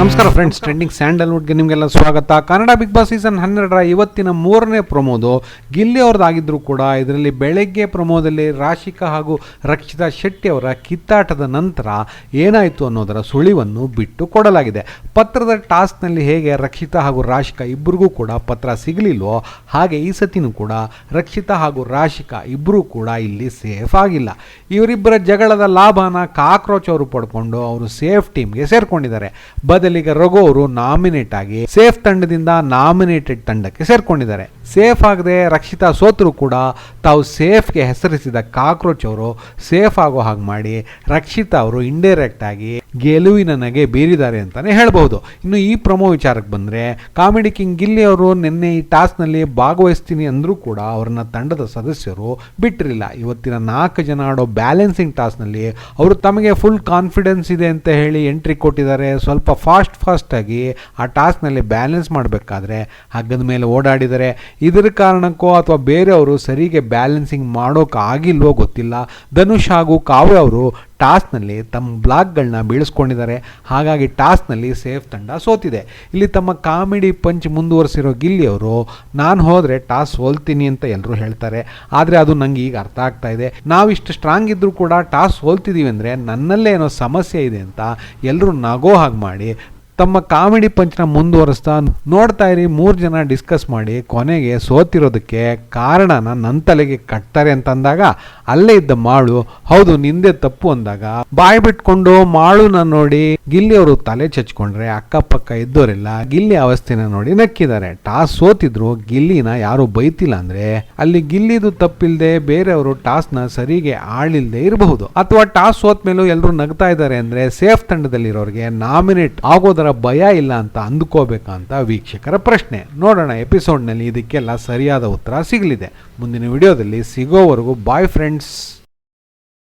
ನಮಸ್ಕಾರ friends trending ಸ್ಯಾಂಡಲ್ವುಡ್ಗೆ ನಿಮಗೆಲ್ಲ ಸ್ವಾಗತ. ಕನ್ನಡ ಬಿಗ್ ಬಾಸ್ ಸೀಸನ್ ಹನ್ನೆರಡರ ಇವತ್ತಿನ ಮೂರನೇ ಪ್ರಮೋದು. ಗಿಲ್ಲಿ ಅವ್ರದ್ದಾಗಿದ್ದರೂ ಕೂಡ ಇದರಲ್ಲಿ ಬೆಳಗ್ಗೆ ಪ್ರಮೋದಲ್ಲಿ ರಾಶಿಕಾ ಹಾಗೂ ರಕ್ಷಿತಾ ಶೆಟ್ಟಿ ಅವರ ಕಿತ್ತಾಟದ ನಂತರ ಏನಾಯಿತು ಅನ್ನೋದರ ಸುಳಿವನ್ನು ಬಿಟ್ಟು ಕೊಡಲಾಗಿದೆ. ಪತ್ರದ ಟಾಸ್ಕ್ನಲ್ಲಿ ಹೇಗೆ ರಕ್ಷಿತಾ ಹಾಗೂ ರಾಶಿಕಾ ಇಬ್ಬರಿಗೂ ಕೂಡ ಪತ್ರ ಸಿಗಲಿಲ್ವೋ, ಹಾಗೆ ಈ ಸತಿನೂ ಕೂಡ ರಕ್ಷಿತಾ ಹಾಗೂ ರಾಶಿಕಾ ಇಬ್ಬರೂ ಕೂಡ ಇಲ್ಲಿ ಸೇಫ್ ಆಗಿಲ್ಲ. ಇವರಿಬ್ಬರ ಜಗಳದ ಲಾಭನ ಕಾಕ್ರೋಚ್ ಅವರು ಪಡ್ಕೊಂಡು ಅವರು ಸೇಫ್ ಟೀಮ್ಗೆ ಸೇರ್ಕೊಂಡಿದ್ದಾರೆ. ಬದಲಿಗೆ ರಘು ಅವರು ನಾಮಿನೇಟ್ ಆಗಿ ಸೇಫ್ ತಂಡದಿಂದ ನಾಮಿನೇಟೆಡ್ ತಂಡಕ್ಕೆ ಸೇರ್ಕೊಂಡಿದ್ದಾರೆ. ಸೇಫ್ ಆಗದೆ ರಕ್ಷಿತಾ ಸೋತರು ಕೂಡ ತಾವು ಸೇಫ್ಗೆ ಹೆಸರಿಸಿದ ಕಾಕ್ರೋಚ್ ಅವರು ಸೇಫ್ ಆಗೋ ಹಾಗೆ ಮಾಡಿ ರಕ್ಷಿತಾ ಅವರು ಇಂಡೈರೆಕ್ಟ್ ಆಗಿ ಗೆಲುವಿನ ನಗೆ ಬೀರಿದ್ದಾರೆ ಅಂತಲೇ ಹೇಳ್ಬೋದು ಇನ್ನು ಈ ಪ್ರಮೋ ವಿಚಾರಕ್ಕೆ ಬಂದರೆ, ಕಾಮಿಡಿ ಕಿಂಗ್ ಗಿಲ್ಲಿ ಅವರು ನಿನ್ನೆ ಈ ಟಾಸ್ಕ್ನಲ್ಲಿ ಭಾಗವಹಿಸ್ತೀನಿ ಅಂದರೂ ಕೂಡ ಅವರನ್ನ ತಂಡದ ಸದಸ್ಯರು ಬಿಟ್ಟಿರಲಿಲ್ಲ. ಇವತ್ತಿನ ನಾಲ್ಕು ಜನ ಆಡೋ ಬ್ಯಾಲೆನ್ಸಿಂಗ್ ಟಾಸ್ಕ್ನಲ್ಲಿ ಅವರು ತಮಗೆ ಫುಲ್ ಕಾನ್ಫಿಡೆನ್ಸ್ ಇದೆ ಅಂತ ಹೇಳಿ ಎಂಟ್ರಿ ಕೊಟ್ಟಿದ್ದಾರೆ. ಸ್ವಲ್ಪ ಫಾಸ್ಟ್ ಫಾಸ್ಟಾಗಿ ಆ ಟಾಸ್ಕ್ನಲ್ಲಿ ಬ್ಯಾಲೆನ್ಸ್ ಮಾಡಬೇಕಾದ್ರೆ ಹಗ್ಗದ ಮೇಲೆ ಓಡಾಡಿದರೆ ಇದರ ಕಾರಣಕ್ಕೋ ಅಥವಾ ಬೇರೆಯವರು ಸರಿಗೆ ಬ್ಯಾಲೆನ್ಸಿಂಗ್ ಮಾಡೋಕ್ಕಾಗಿಲ್ವೋ ಗೊತ್ತಿಲ್ಲ. ಧನುಷ್ ಹಾಗೂ ಕಾವ್ಯ ಅವರು ಟಾಸ್ಕ್ನಲ್ಲಿ ತಮ್ಮ ಬ್ಲಾಗ್ಗಳನ್ನ ಬೀಳಿಸ್ಕೊಂಡಿದ್ದಾರೆ. ಹಾಗಾಗಿ ಟಾಸ್ಕ್ನಲ್ಲಿ ಸೇಫ್ ತಂಡ ಸೋತಿದೆ. ಇಲ್ಲಿ ತಮ್ಮ ಕಾಮಿಡಿ ಪಂಚ್ ಮುಂದುವರಿಸಿರೋ ಗಿಲ್ಲಿ ಅವರು ನಾನು ಹೋದರೆ ಟಾಸ್ ಸೋಲ್ತೀನಿ ಅಂತ ಎಲ್ಲರೂ ಹೇಳ್ತಾರೆ. ಆದರೆ ಅದು ನನಗೆ ಈಗ ಅರ್ಥ ಆಗ್ತಾ ಇದೆ. ನಾವಿಷ್ಟು ಸ್ಟ್ರಾಂಗ್ ಇದ್ದರೂ ಕೂಡ ಟಾಸ್ ಸೋಲ್ತಿದ್ದೀವಿ ಅಂದರೆ ನನ್ನಲ್ಲೇ ಏನೋ ಸಮಸ್ಯೆ ಇದೆ ಅಂತ ಎಲ್ಲರೂ ನಗೋ ಹಾಗೆ ಮಾಡಿ ತಮ್ಮ ಕಾಮಿಡಿ ಪಂಚನ ಮುಂದುವರಿಸ್ತಾ ನೋಡ್ತಾ ಇರಿ, ಮೂರು ಜನ ಡಿಸ್ಕಸ್ ಮಾಡಿ ಕೊನೆಗೆ ಸೋತಿರೋದಕ್ಕೆ ಕಾರಣನ ನನ್ನ ತಲೆಗೆ ಕಟ್ತಾರೆ ಅಂತಂದಾಗ ಅಲ್ಲೇ ಇದ್ದ ಮಾಳು, ಹೌದು, ನಿಂದೆ ತಪ್ಪು ಅಂದಾಗ ಬಾಯಿ ಬಿಟ್ಕೊಂಡು ಮಾಳುನ ನೋಡಿ ಗಿಲ್ಲಿ ಅವರು ತಲೆ ಚಚ್ಕೊಂಡ್ರೆ ಅಕ್ಕಪಕ್ಕ ಇದ್ದವರೆಲ್ಲ ಗಿಲ್ಲಿ ಅವಸ್ಥೆನ ನೋಡಿ ನಕ್ಕಿದ್ದಾರೆ. ಟಾಸ್ ಸೋತಿದ್ರು, ಗಿಲ್ಲಿನ ಯಾರು ಬೈತಿಲ್ಲ ಅಂದ್ರೆ ಅಲ್ಲಿ ಗಿಲ್ಲಿದು ತಪ್ಪಿಲ್ದೆ ಬೇರೆಯವರು ಟಾಸ್ನ ಸರಿಗೆ ಆಳಿಲ್ದೆ ಇರಬಹುದು. ಅಥವಾ ಟಾಸ್ ಸೋತ್ ಮೇಲೂ ಎಲ್ಲರೂ ನಗ್ತಾ ಇದ್ದಾರೆ ಅಂದ್ರೆ ಸೇಫ್ ತಂಡದಲ್ಲಿರೋರಿಗೆ ನಾಮಿನೇಟ್ ಆಗೋದರ ಭಯ ಇಲ್ಲ ಅಂತ ಅಂದ್ಕೋಬೇಕಂತ ವೀಕ್ಷಕರ ಪ್ರಶ್ನೆ. ನೋಡೋಣ ಎಪಿಸೋಡ್ನಲ್ಲಿ ಇದಕ್ಕೆಲ್ಲ ಸರಿಯಾದ ಉತ್ತರ ಸಿಗಲಿದೆ. ಮುಂದಿನ ವಿಡಿಯೋದಲ್ಲಿ ಸಿಗೋವರೆಗೂ ಬಾಯ್ ಫ್ರೆಂಡ್ಸ್